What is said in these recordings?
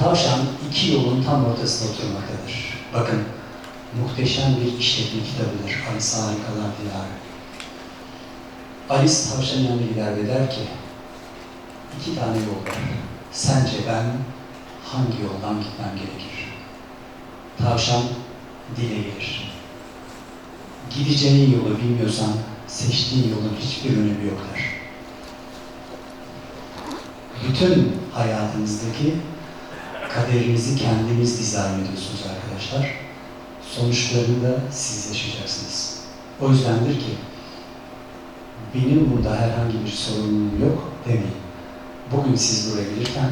Tavşan iki yolun tam ortasında oturmaktadır. Bakın, muhteşem bir işletme kitabıdır. Alice Harikalar Diyarı. Alice tavşanın yanına gider ve der ki, iki tane yol var. Sence ben hangi yoldan gitmem gerekir? Tavşan dile gelir. Gideceğin yolu bilmiyorsan seçtiğin yolun hiçbir önemi yok der. Bütün hayatınızdaki kaderinizi kendiniz dizayn ediyorsunuz arkadaşlar. Sonuçlarını da siz yaşayacaksınız. O yüzdendir ki benim burada herhangi bir sorunum yok demeyin. Bugün siz buraya gelirken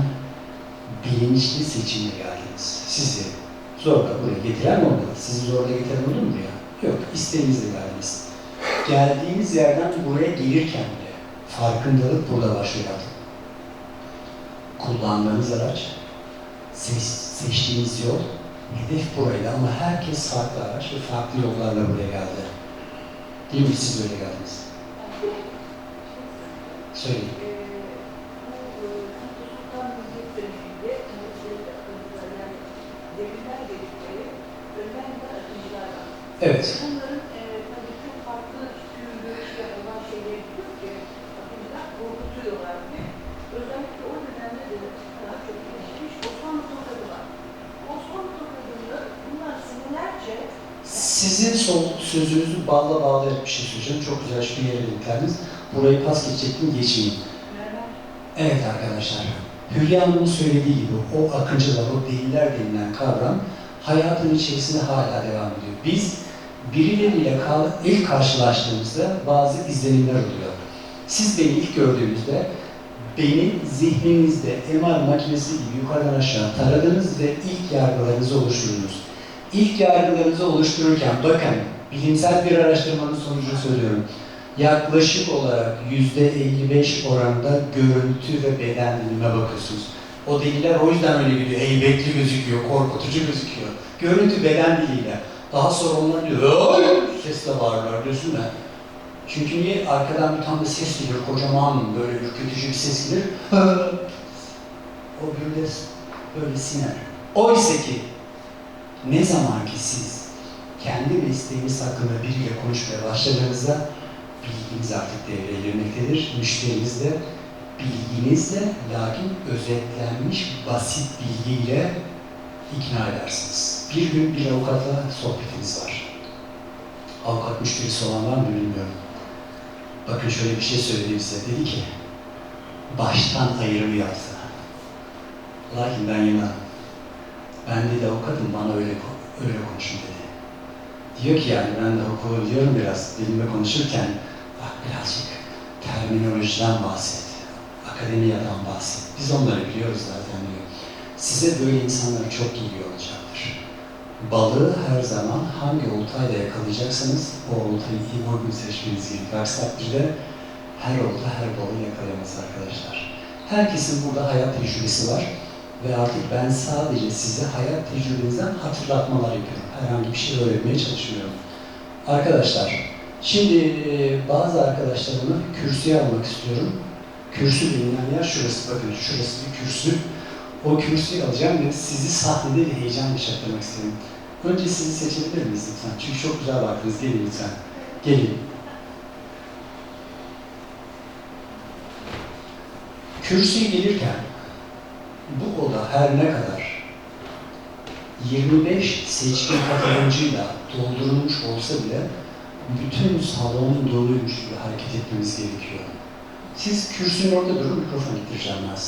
bilinçli seçimle geldiniz. Sizi zorla buraya getiren olmadı. Sizi zorla getiren oldu mu buraya? Yok, isteğinizle geldiniz. Geldiğiniz yerden buraya gelirken bile farkındalık burada başlıyor. Kullandığınız araç, seç- seçtiğiniz yol, hedef buraydı ama herkes farklı araç ve farklı yollarla buraya geldi. Değil mi? Siz öyle geldiniz. Söyleyin. Evet. Bunların e, tabii çok farklı tür görüşler olan şeyleri diyor ki akıncılar korkutuyorlar diye. Özellikle o nedenle de daha çok gelişmiş Osmanlı tokadı var. Osmanlı tokadında bunlar senelerce Sizin son sözünüzü balla bağlayarak bir şey söyleyeceğim. Çok güzel bir yere linkleriniz. Burayı pas geçecektim, mermer Evet arkadaşlar, Hülya Hanım'ın söylediği gibi o akıncılar, o değiller denilen kavram hayatın içerisinde hala devam ediyor. Biz birileriyle ilk karşılaştığımızda bazı izlenimler oluyor. Siz beni ilk gördüğünüzde beni zihninizde MR makinesi gibi yukarıdan aşağı taradınız ve ilk yargılarınızı oluşturdunuz. İlk yargılarınızı oluştururken bakın bilimsel bir araştırmanın sonucunu söylüyorum. Yaklaşık olarak yüzde 55 oranda görüntü ve beden dilime bakıyorsunuz. O deliller o yüzden öyle gidiyor. Heybetli gözüküyor, korkutucu gözüküyor. Görüntü beden diliyle. Daha sonra onlar diyor, sesle bağırırlar diyorsun da. Çünkü niye? Arkadan bir tane ses gelir, kocaman böyle ürkütücü bir ses gelir. o böyle, böyle siner. Oysa ki ne zaman ki siz kendi mesleğiniz hakkında biriyle konuşmaya başladığınızda bilginiz artık devreye girmektedir. Müşteriniz de bilginizle lakin özetlenmiş basit bilgiyle ikna edersiniz. Bir gün bir avukatla sohbetiniz var. Avukat müşterisi olan var mı bilmiyorum. Bakın şöyle bir şey söyledi bize. Dedi ki, baştan ayrımı yaptı. Lakin ben yanarım. Ben dedi avukatım bana öyle öyle konuşun dedi. Diyor ki yani ben de hukuku biliyorum biraz dilimle konuşurken bak birazcık terminolojiden bahset, akademiyadan bahset. Biz onları biliyoruz zaten diyor. Size böyle insanlar çok geliyor olacaktır. Balığı her zaman hangi oltayla yakalayacaksanız o oltayı iyi uygun seçmeniz gerekiyor. Aksi takdirde her olta her balığı yakalayamaz arkadaşlar. Herkesin burada hayat tecrübesi var ve artık ben sadece size hayat tecrübenizden hatırlatmalar yapıyorum. Herhangi bir şey öğretmeye çalışmıyorum. Arkadaşlar, şimdi e, bazı arkadaşlarımı kürsüye almak istiyorum. Kürsü denilen yer şurası, bakın şurası bir kürsü. O kürsüyü alacağım ve sizi sahnede bir heyecan yaşatmak istiyorum. Önce sizi seçebilir miyiz lütfen? Çünkü çok güzel baktınız. Gelin lütfen. Gelin. Kürsüye gelirken bu oda her ne kadar 25 seçkin katılımcıyla doldurulmuş olsa bile bütün salon doluymuş gibi hareket etmemiz gerekiyor. Siz kürsünün orada durun, mikrofon getireceğim ben.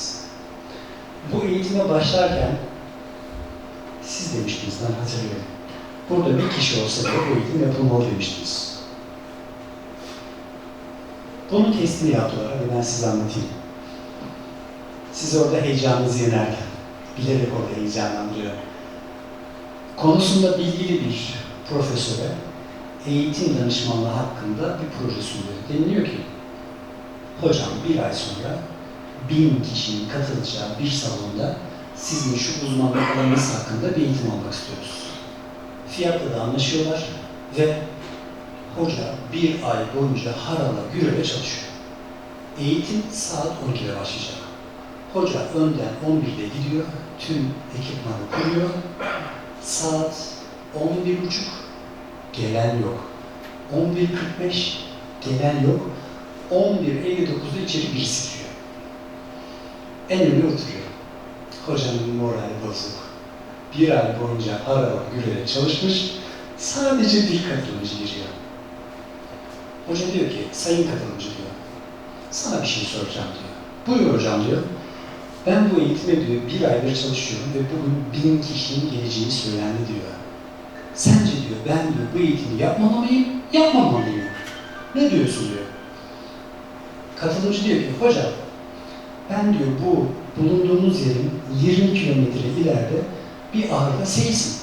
Bu eğitime başlarken siz demiştiniz, ben hatırlıyorum. Burada bir kişi olsa bile bu eğitim yapılmalı demiştiniz. Bunun testini yaptılar, hadi ben size anlatayım. Siz orada heyecanınızı yenerken, bilerek orada heyecanlandırıyor. Konusunda bilgili bir profesöre eğitim danışmanlığı hakkında bir proje sunuyor. Deniliyor ki, hocam bir ay sonra bin kişinin katılacağı bir salonda sizin şu uzmanlık alanınız hakkında bir eğitim almak istiyoruz. Fiyatla da anlaşıyorlar ve hoca bir ay boyunca harala gürele çalışıyor. Eğitim saat 12'de başlayacak. Hoca önden 11'de gidiyor, tüm ekipmanı kuruyor. Saat 11.30 gelen yok. 11.45 gelen yok. 11.59'da içeri birisi giriyor. En önüne oturuyor. Hocanın morali bozuk. Bir ay boyunca araba gülerek çalışmış. Sadece bir katılımcı giriyor. Hoca diyor ki, sayın katılımcı diyor, sana bir şey soracağım diyor. Buyur hocam diyor. Ben bu eğitime diyor bir aydır çalışıyorum ve bugün bin kişinin geleceğini söylendi diyor. Sence diyor ben diyor bu eğitimi yapmamalıyım, yapmamalıyım. Ne diyorsun diyor. Katılımcı diyor ki hocam ben diyor bu bulunduğunuz yerin 20 kilometre ileride bir ahırda seyirsin.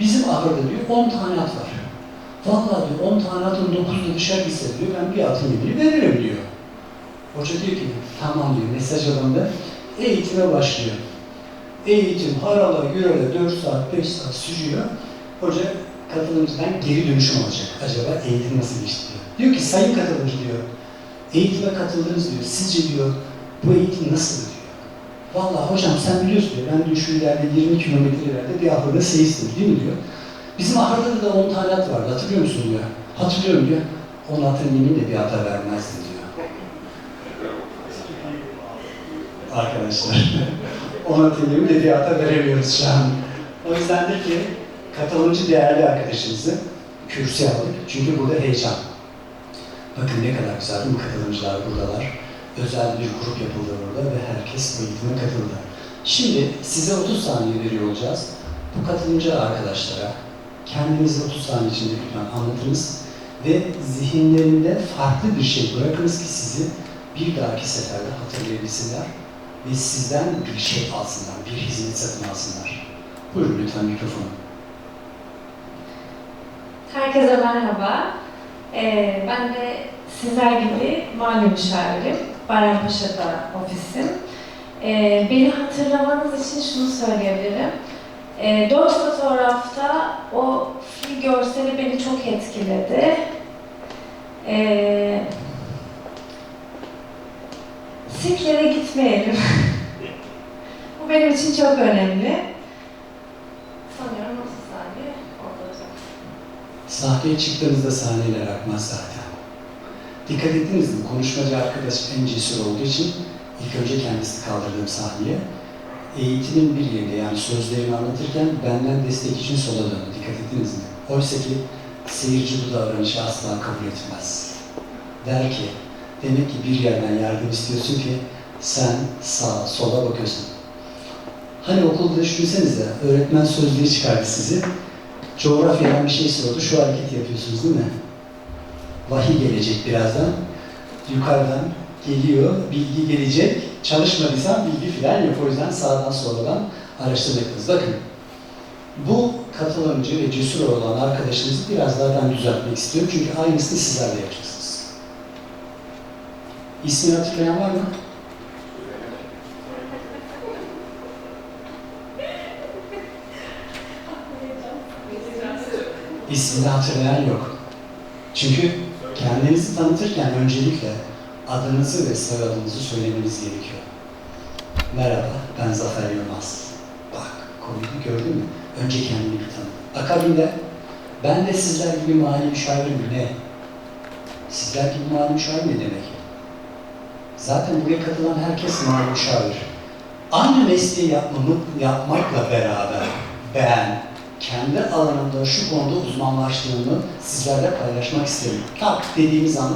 Bizim ahırda diyor 10 tane at var. Vallahi diyor 10 tane atın 9'u dışarı gitse diyor ben bir atın yemini veririm diyor. Hoca diyor ki tamam diyor mesaj alındı. Eğitime başlıyor. Eğitim harala gürele 4 saat 5 saat sürüyor. Hoca katılımcıdan geri dönüşüm alacak. Acaba eğitim nasıl geçti diyor. Diyor ki sayın katılımcı diyor. Eğitime katıldınız diyor. Sizce diyor bu eğitim nasıl diyor. Vallahi hocam sen biliyorsun diyor. Ben diyor şu ileride 20 kilometre ileride bir ahırda seyistim değil mi diyor. Bizim ahırda da 10 tane at vardı. Hatırlıyor musun diyor. Hatırlıyorum diyor. 10 atın yeminle bir ata vermezdi diyor. Arkadaşlar. 10 atın yeminle bir ata veremiyoruz şu an. O yüzden de ki katılımcı değerli arkadaşımızı kürsüye aldık. Çünkü burada heyecan. Bakın ne kadar güzel değil mi? Katılımcılar buradalar. Özel bir grup yapıldı orada ve herkes bu eğitime katıldı. Şimdi size 30 saniye veriyor olacağız. Bu katılımcı arkadaşlara kendinizi 30 saniye içinde lütfen anlatınız ve zihinlerinde farklı bir şey bırakınız ki sizi bir dahaki seferde hatırlayabilsinler ve sizden bir şey alsınlar, bir hizmet satın alsınlar. Buyurun lütfen mikrofonu. Herkese merhaba. Ee, ben de sizler gibi mali müşavirim. Bayrampaşa'da ofisim. Ee, beni hatırlamanız için şunu söyleyebilirim. Ee, dört fotoğrafta o fil görseli beni çok etkiledi. Ee, sirklere gitmeyelim. Bu benim için çok önemli. Sanıyorum 30 saniye oldu. Sahneye çıktığınızda sahneler akmaz zaten. Dikkat ettiniz mi? Konuşmacı arkadaş en cesur olduğu için ilk önce kendisi kaldırdığım sahneye. Eğitimin bir yerinde yani sözlerimi anlatırken benden destek için sola döndü. Dikkat ettiniz mi? Oysa ki seyirci bu davranışı asla kabul etmez. Der ki, demek ki bir yerden yardım istiyorsun ki sen sağa sola bakıyorsun. Hani okulda düşünsenize, öğretmen sözlüğü çıkardı sizi. Coğrafyadan bir şey sordu, şu hareketi yapıyorsunuz değil mi? Vahiy gelecek birazdan. Yukarıdan geliyor, bilgi gelecek. Çalışmadıysan bilgi filan yok. O yüzden sağdan soldan araştırma yapınız. Bakın, bu katılımcı ve cesur olan arkadaşınızı biraz daha ben düzeltmek istiyorum. Çünkü aynısını sizler de yapacaksınız. İsmini hatırlayan var mı? İsmini hatırlayan yok. Çünkü kendinizi tanıtırken öncelikle adınızı ve soyadınızı söylemeniz gerekiyor. Merhaba, ben Zafer Yılmaz. Bak, konuyu gördün mü? Önce kendini bir tanı. Akabinde, ben de sizler gibi mali müşavirim ne? Sizler gibi mali müşavir ne demek? Zaten buraya katılan herkes mali müşavir. Aynı mesleği yapmamı, yapmakla beraber ben kendi alanımda şu konuda uzmanlaştığımı sizlerle paylaşmak isterim. Tak dediğimiz an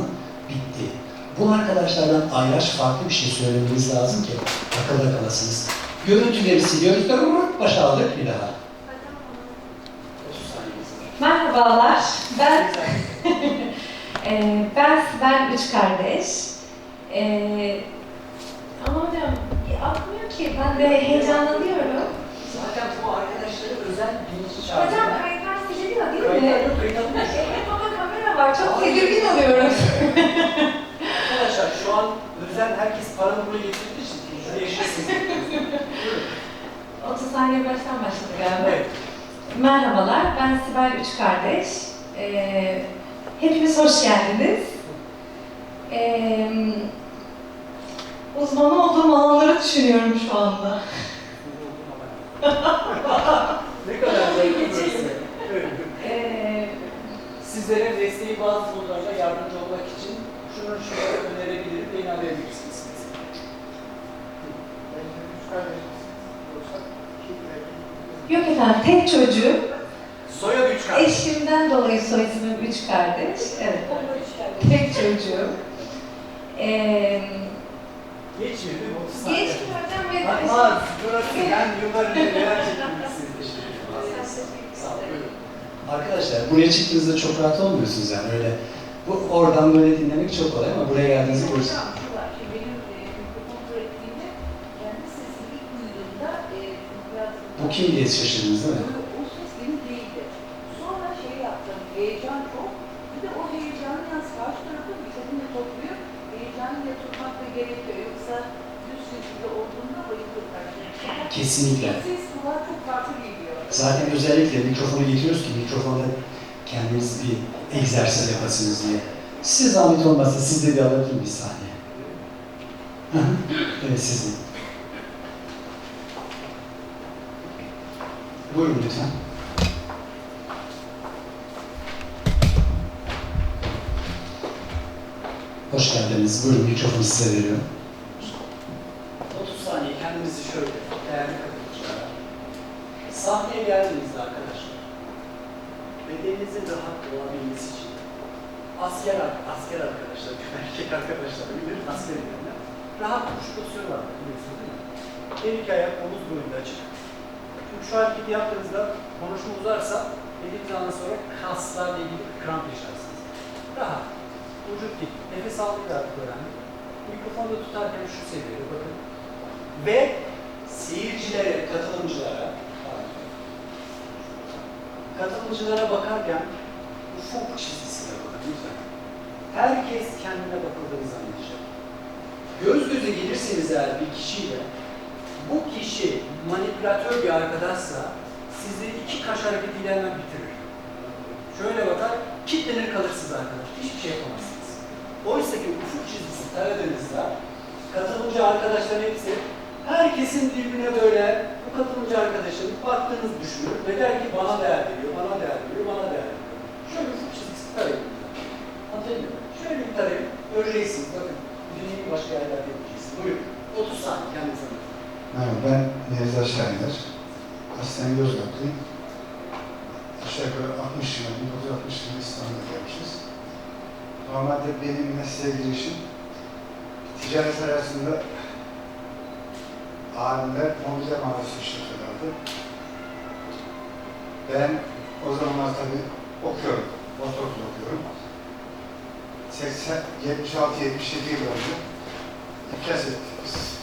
bitti. Bu arkadaşlardan ayraç farklı bir şey söylemeniz lazım ki akılda kalasınız. Görüntüleri siliyoruz başa aldık bir daha. 30 saniyeniz var. Merhabalar, ben Ee, ben Sibel Üç Kardeş. Ee, ama hocam e, akmıyor ki, ben de heyecanlanıyorum. Zaten bu arkadaşları özel Hocam kayıtlar siliniyor değil mi? Evet ama kamera var, çok tedirgin oluyorum. Arkadaşlar şu an özel herkes paranı buraya getirdiği için şuraya yaşasınız. 30 saniye baştan başladı galiba. Evet. Merhabalar, ben Sibel Üç Kardeş. Ee, hepiniz hoş geldiniz. Ee, uzman olduğum alanları düşünüyorum şu anda. ne kadar burası. Evet. Ee, Sizlere desteği bazı konularda yardımcı olmak için şunu şunu önerebilirim, beni arayabilirsiniz. yok efendim, tek çocuğum. Soyadı üç kardeş. Eşimden dolayı soy ismim üç kardeş. Evet, tek çocuğum. Ee, Geçmiyor değil mi? 30 saniye. geçtim hocam ve burası ben yıllar önce neler çektim sizi teşekkür ederim. Sağ olun. buyurun. Arkadaşlar buraya çıktığınızda çok rahat olmuyorsunuz yani öyle. Bu oradan böyle dinlemek çok kolay ama buraya geldiğinizde şimdi benim e, e. Bu kim diye şaşırdınız değil mi? O ses benim değildi. Sonra şey yaptım, heyecan çok. Bir de o heyecanı yalnız karşı tarafı dikkatini topluyor. Heyecanı da tutmak da gerekiyor. Yoksa düz şekilde olduğunda bayılır. Kesinlikle. Ses kulağa çok farklı geliyor. Zaten özellikle mikrofonu getiriyoruz ki mikrofonda kendiniz bir egzersiz yapasınız diye. Size zahmet olmazsa siz de bir alabilir bir saniye. Evet sizin. Buyurun lütfen. Hoş geldiniz. Buyurun mikrofonu size veriyorum. 30 saniye kendinizi şöyle değerli katılımcılara. Sahneye geldiğinizde arkadaşlar, bedeninizin rahat olabilmesi için asker, asker arkadaşlar, erkek arkadaşlar bilir, asker bilenler. Rahat duruş pozisyonu var biliyorsunuz değil mi? Her iki ayak omuz boyunda açık. Çünkü şu hareketi yaptığınızda konuşma uzarsa bir zaman sonra kaslarla ilgili kramp yaşarsınız. Rahat, vücut dik, nefes almayı da artık öğrendik. Mikrofonu tutarken şu seviyede bakın. Ve seyircilere, katılımcılara, katılımcılara bakarken ufuk çizgisine bakın lütfen. Herkes kendine bakıldığını zannedecek. Göz göze gelirseniz eğer bir kişiyle, bu kişi manipülatör bir arkadaşsa sizi iki kaş hareketiyle hemen bitirir. Şöyle bakar, kitlenir kalırsınız arkadaş. Hiçbir şey yapamazsınız. Oysa ki ufuk çizgisi taradığınızda katılımcı arkadaşların hepsi herkesin birbirine böyle bu katılımcı arkadaşın baktığınız düşünür ve der ki bana değer veriyor, bana değer veriyor, bana değer veriyor. Şöyle ufuk çizgisi tarayın. Anlatabiliyor muyum? Şöyle bir tarayın, göreceksiniz. Bakın, dünyayı başka yerlerde yapacaksınız. Buyurun. 30 saniye kendinize. Merhaba, ben Nevzat Şahiner. Aslen Yozgatlıyım. Aşağı yukarı 60 yıl, 1960 yılında İstanbul'da gelmişiz. Normalde benim mesleğe girişim ticaret hayatında alimler mobilya mağazası işletiyorlardı. Ben o zamanlar tabii okuyorum, ortaokul okuyorum. 80, 76-77 yıllarında iflas ettik biz.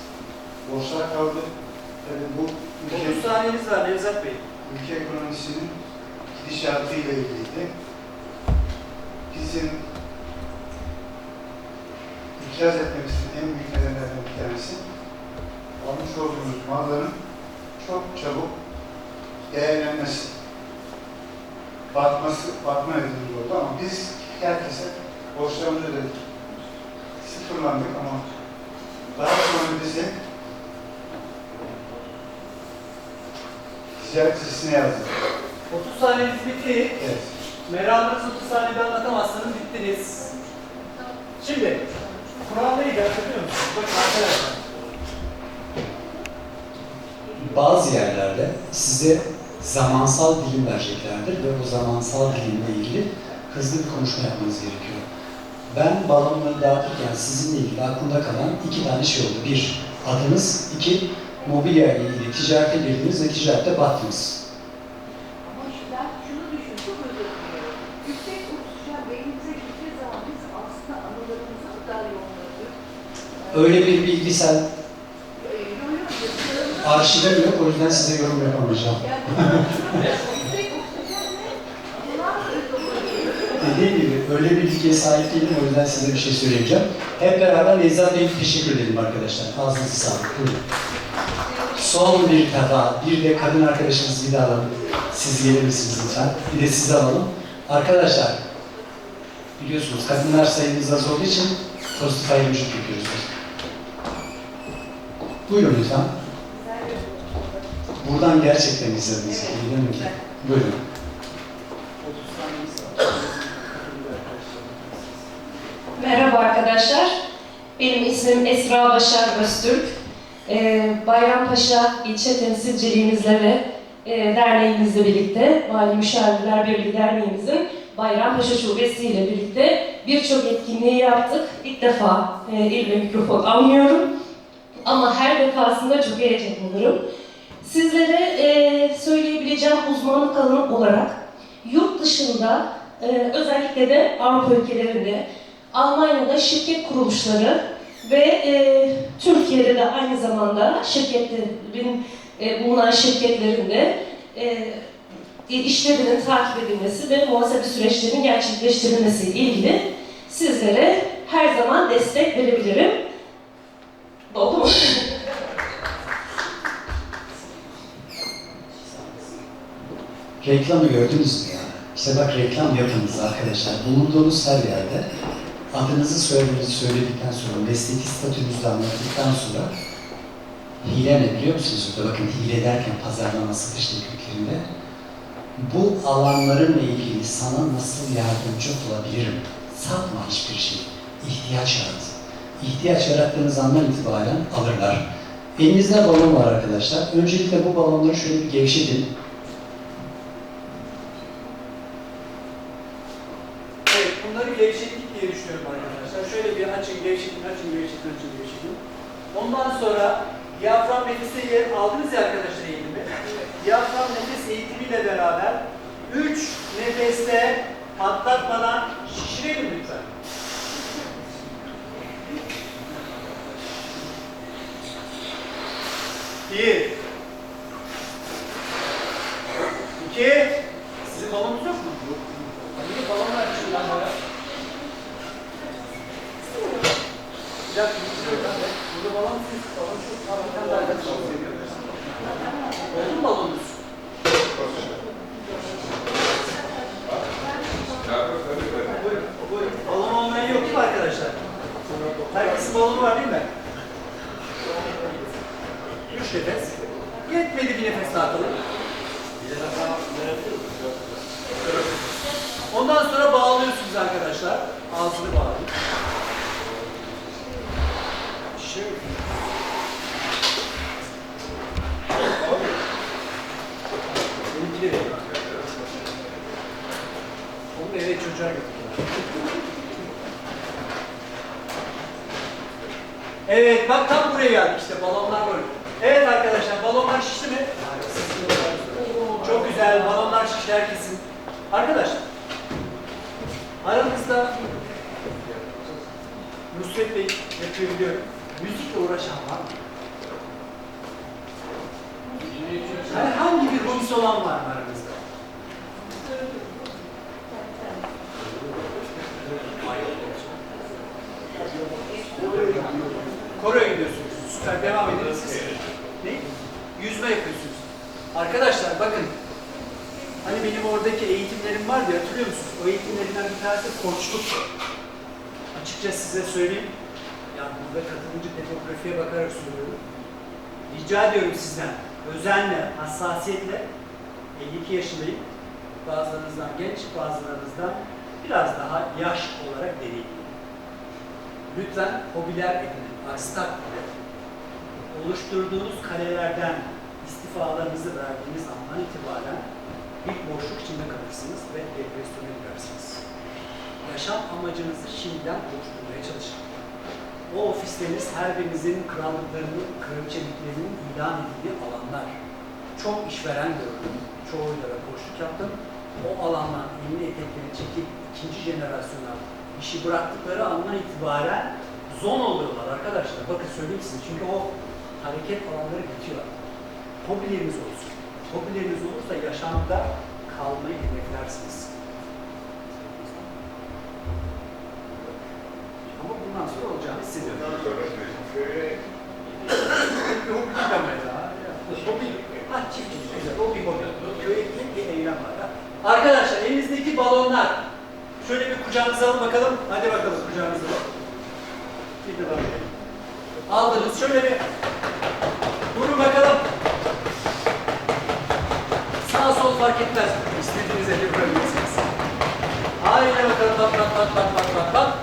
Borçlar kaldı. Tabii bu 30 ülke, saniyeniz var Nevzat Bey. ülke ekonomisinin gidişatıyla ilgiliydi. Bizim iflas etmemizin en büyük nedenlerinden bir tanesi almış olduğumuz malların çok çabuk değerlenmesi. Batması, batma nedeni oldu ama biz herkese borçlarımızı ödedik. Sıfırlandık ama daha sonra bizi ticaret listesine yazdı. 30 saniyeniz bitti. Evet. Meramınızı 30 saniyede anlatamazsanız bittiniz. Şimdi, Kur'an neydi hatırlıyor musunuz? Bakın arkadaşlar. Bazı yerlerde size zamansal dilim vereceklerdir ve o zamansal dilimle ilgili hızlı bir konuşma yapmanız gerekiyor. Ben balonları dağıtırken sizinle ilgili aklımda kalan iki tane şey oldu. Bir, adınız. iki mobilya ile ilgili ticarete girdiniz ve ticarette battınız. Ama işte ben şunu düşün, çok özür diliyorum. Yüksek oksijen beynimize gittiği zaman biz aslında anılarımızı mı daha yoğunladık? Öyle bir bilgisel Ee, arşivim yok, o yüzden size yorum yapamayacağım. Dediğim gibi öyle bir bilgiye sahip değilim, o yüzden size bir şey söyleyeceğim. Hep beraber Nevzat Bey'e teşekkür edelim arkadaşlar. Ağzınızı sağlık. Buyurun. Son bir defa, bir de kadın arkadaşımız bir daha alalım. Siz gelir misiniz lütfen? Bir de sizi alalım. Arkadaşlar, biliyorsunuz kadınlar sayımız az olduğu için pozitif ayrımcılık yapıyoruz. Buyurun lütfen. Buradan gerçekten izlediniz. Evet, Değil mi? güzel. Buyurun. 30 saniyemiz var. Katılımcı arkadaşlarımız. Merhaba arkadaşlar. Benim ismim Esra Başar Öztürk. Ee, Bayrampaşa İlçe Temsilciliğimizle ve e, derneğimizle birlikte, Mali Müşavirler Birliği Derneğimizin Bayrampaşa Şubesi ile birlikte birçok etkinliği yaptık. İlk defa e, elime mikrofon almıyorum. Ama her defasında çok heyecanlanırım. Sizlere e, söyleyebileceğim uzmanlık alanı olarak yurt dışında e, özellikle de Avrupa ülkelerinde Almanya'da şirket kuruluşları ve e, Türkiye'de de aynı zamanda şirketlerin e, bulunan şirketlerinde e, işlerinin takip edilmesi ve muhasebe süreçlerinin gerçekleştirilmesi ile ilgili sizlere her zaman destek verebilirim. Oldu mu? Reklamı gördünüz mü ya? İşte bak reklam yapınız arkadaşlar. Bulunduğunuz her yerde adınızı söylediğinizi söyledikten sonra, mesleki statünüzü anlattıktan sonra hile ne biliyor musunuz? Burada bakın hile derken pazarlama satış tekniklerinde bu alanlarımla ilgili sana nasıl yardımcı olabilirim? Satma hiçbir şey. İhtiyaç yarat. İhtiyaç yarattığınız andan itibaren alırlar. Elinizde balon var arkadaşlar. Öncelikle bu balonları şöyle bir gevşetin. Evet, bunları düşünüyorum arkadaşlar. Şöyle bir açın, gevşetin, açın, gevşetin, açın, gevşetin. Ondan sonra diyafram nefesi yer aldınız ya arkadaşlar eğitimi. Diyafram nefes eğitimiyle beraber 3 nefeste patlatmadan şişirelim lütfen. Bir. İki. Sizin balonunuz yok mu? Niye balon var böyle? Bir balon balon çok var. Oldu mu balonunuz? Balon olmayan yok mi arkadaşlar? Herkesin balonu var değil mi? Üç nefes. Yetmedi bir. Ondan sonra bağlıyorsunuz arkadaşlar. Ağzını bağlayın. Çocuğa götürüyorlar. Evet bak tam buraya geldik işte balonlar böyle. Evet arkadaşlar balonlar şişti mi? Çok güzel balonlar şişti herkesin. Arkadaşlar aranızda Nusret Bey yapıyor biliyorum. Müzikle uğraşan var mı? Herhangi bir hobisi olan var mı aranızda? Koro'ya gidiyorsunuz. Süper devam edin siz. Ne? Yüzme yapıyorsunuz. Arkadaşlar bakın. Hani benim oradaki eğitimlerim var ya hatırlıyor musunuz? O eğitimlerimden bir tanesi koçluk. Açıkça size söyleyeyim. Yani burada katılımcı demografiye bakarak söylüyorum. Rica ediyorum sizden özenle, hassasiyetle 52 yaşındayım. Bazılarınızdan genç, bazılarınızdan biraz daha yaş olarak deneyimli. Lütfen hobiler edinin. Aksi takdirde oluşturduğunuz kalelerden istifalarınızı verdiğiniz andan itibaren bir boşluk içinde kalırsınız ve depresyona girersiniz. Yaşam amacınızı şimdiden oluşturmaya çalışın. O ofisleriniz her birinizin krallıklarının, kraliçeliklerinin ilan edildiği alanlar. Çok işveren gördüm. Çoğuyla raporluk yaptım. O alanlar elini eteklerini çekip ikinci jenerasyona işi bıraktıkları andan itibaren zon oluyorlar arkadaşlar. Bakın söyleyeyim size. Çünkü o hareket alanları bitiyor. Hobileriniz olsun. Hobileriniz olursa yaşamda kalmayı hedeflersiniz. Arkadaşlar elinizdeki balonlar şöyle bir kucağınıza alın bakalım. Hadi bakalım kucağınıza alın. Bir de bakayım. Aldınız. Şöyle bir vurun bakalım. Sağ sol fark etmez. İstediğiniz eli vurabilirsiniz. Haydi bakalım bak bak bak bak bak bak.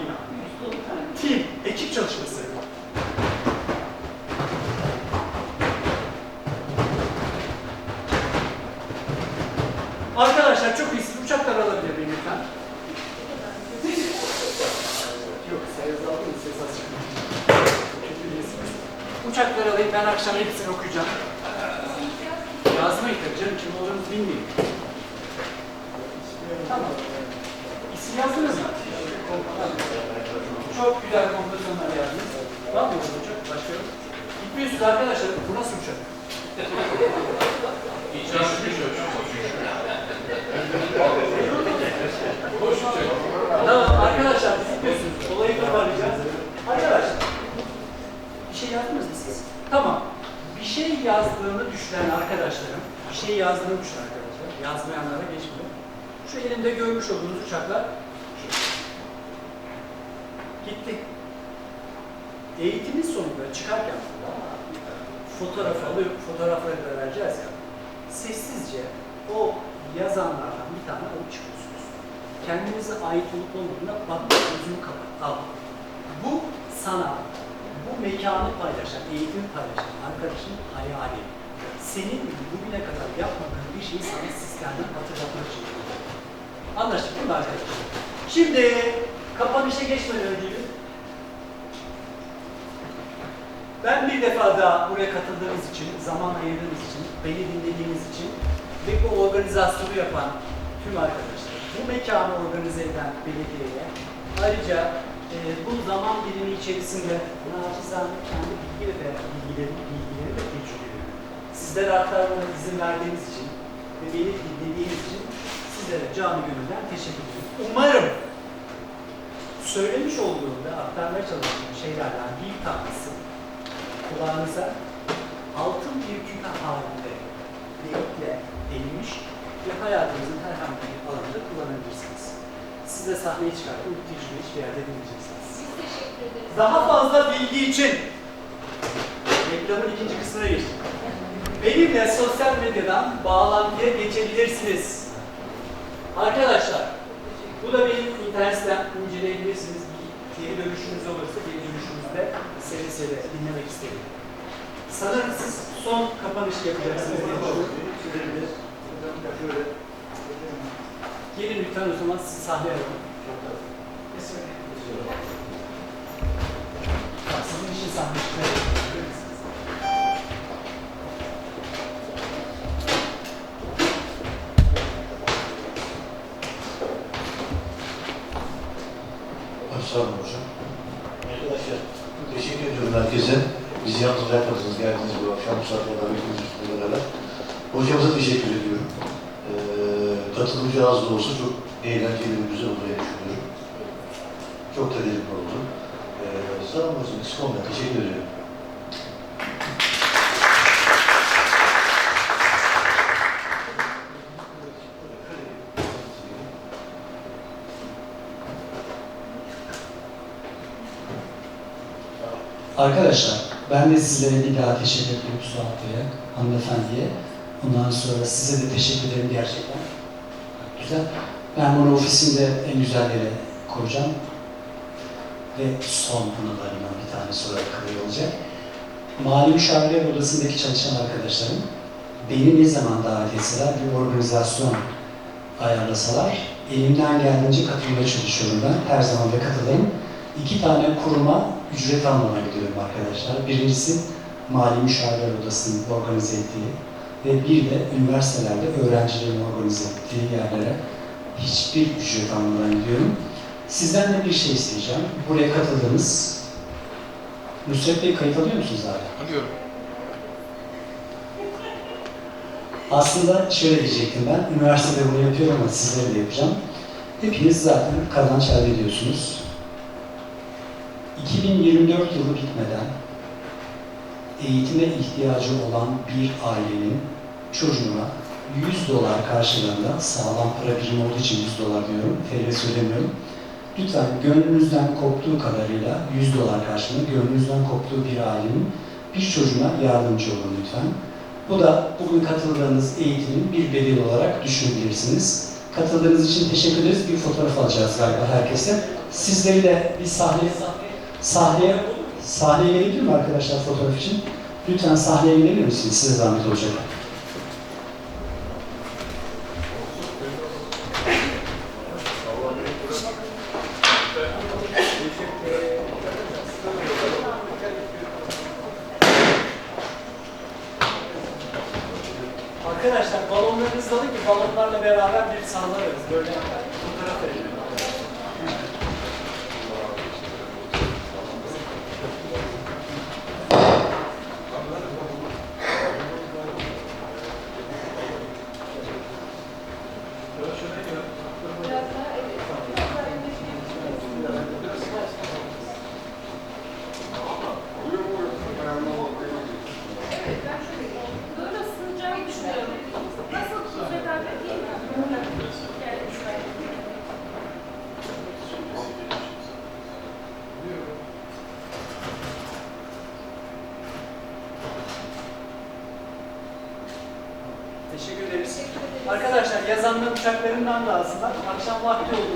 Aynen. Team, ekip çalışması. Arkadaşlar çok iyisiniz. Uçaklar alabilir miyim lütfen? Yok, ses aldım, ses az çıkmıyor. Kötü değilsiniz. Uçakları alayım, ben akşam hepsini okuyacağım. Yazmayı tabii canım, kim olduğunuzu bilmiyorum. Tamam. İsim yazdınız mı? Çok güzel kompozisyonlar yazdınız. Var mı bu uçak? Başka yok. Gitmiyorsunuz arkadaşlar, bu nasıl uçak? Tamam arkadaşlar biz gitmiyorsunuz. Olayı toparlayacağız. Arkadaşlar bir şey yazdınız mı siz? Tamam. Bir şey yazdığını düşünen arkadaşlarım, bir şey yazdığını düşünen arkadaşlar, yazmayanlara geçmiyor. Şu elimde görmüş olduğunuz uçaklar gitti. Eğitimin sonunda çıkarken fotoğraf alıp fotoğrafları da vereceğiz ya. Sessizce o yazanlardan bir tane alıp çıkıyorsunuz. Kendinize ait olup olmadığına bak, gözünü kapat, al. Bu sana, bu mekanı paylaşan, eğitimi paylaşan arkadaşın hayali. Senin bugüne kadar yapmadığın bir şeyi sana sistemden hatırlatmak için. Anlaştık değil mi arkadaşlar? Şimdi kapanışa geçmeden önce ben bir defa daha buraya katıldığınız için, zaman ayırdığınız için, beni dinlediğiniz için ve bu organizasyonu yapan tüm arkadaşlar, bu mekanı organize eden belediyeye ayrıca e, bu zaman dilimi içerisinde nacizane kendi bilgi ve bilgileri, bilgileri ve tecrübeleri sizlere aktarmama izin verdiğiniz için ve beni dinlediğiniz için sizlere canı gönülden teşekkür ediyorum. Umarım söylemiş olduğum ve aktarmaya çalıştığım şeylerden bir tanesi kulağınıza altın bir küpe halinde delikle değmiş hayatınızın herhangi bir alanında kullanabilirsiniz. Siz de sahneye çıkartın, bu tecrübeyi hiçbir yerde edinmeyeceksiniz. Biz teşekkür ederiz. Daha fazla bilgi için reklamın ikinci kısmına geçtik. Benimle sosyal medyadan bağlantıya geçebilirsiniz. Arkadaşlar, bu da benim sitem inceleyebilirsiniz. Geri dönüşünüz olursa geri dönüşünüzde seve seve dinlemek isterim. Sanırım siz son kapanış yapacaksınız diye düşünüyorum. Gelin lütfen o zaman sizi sahneye alalım. Bak, Sizin için sahne çıkıyor. Başsağolun hocam. Arkadaşlar, teşekkür ediyorum herkese. Bizi yalnız bırakmadınız, geldiniz bu akşam bu saatte kadar beklediniz bizimle beraber. Hocamıza teşekkür ediyorum. Ee, katılımcı az da olsa çok eğlenceli ve güzel olduğunu düşünüyorum. Çok da verimli oldu. Ee, sağ olun hocam, eksik olmayın. Teşekkür ediyorum. Arkadaşlar, ben de sizlere bir daha teşekkür ederim Suat Bey'e, hanımefendiye. Ondan sonra size de teşekkür ederim gerçekten. Güzel. Ben bunu ofisimde en güzel yere koyacağım. Ve son anılarımdan bir tanesi olarak kalıyor olacak. Mali Müşavirler Odası'ndaki çalışan arkadaşlarım beni ne zaman davet etseler bir organizasyon ayarlasalar elimden geldiğince katılmaya çalışıyorum ben. Her zaman da katılırım. İki tane kuruma ücret almama gidiyorum arkadaşlar. Birincisi Mali Müşavirler Odası'nın organize ettiği ve bir de üniversitelerde öğrencilerin organize ettiği yerlere hiçbir ücret almadan gidiyorum. Sizden de bir şey isteyeceğim. Buraya katıldınız. Nusret Bey kayıt alıyor musunuz hala? Alıyorum. Aslında şöyle diyecektim ben, üniversitede bunu yapıyorum ama sizlere de yapacağım. Hepiniz zaten kazanç elde ediyorsunuz. 2024 yılı bitmeden eğitime ihtiyacı olan bir ailenin çocuğuna 100 dolar karşılığında sağlam para birimi olduğu için 100 dolar diyorum, TL söylemiyorum. Lütfen gönlünüzden koptuğu kadarıyla 100 dolar karşılığında gönlünüzden koptuğu bir ailenin bir çocuğuna yardımcı olun lütfen. Bu da bugün katıldığınız eğitimin bir bedeli olarak düşünebilirsiniz. Katıldığınız için teşekkür ederiz. Bir fotoğraf alacağız galiba herkese. Sizleri de bir sahneye, sahneye, sahneye gelebilir mi arkadaşlar fotoğraf için? Lütfen sahneye gelebilir misiniz? Size zahmet olacak. Arkadaşlar balonlarınızı alın ki balonlarla beraber bir sallarız. Böyle fotoğraf verelim. Biraz daha evet. Biraz daha Evet, ben şöyle Böyle ısınacağını düşünüyorum. Nasıl Nusret abi değil mi? Gel şuraya. Teşekkür ederiz. Teşekkür ederiz. Arkadaşlar da alsınlar. Akşam vakti olduğunda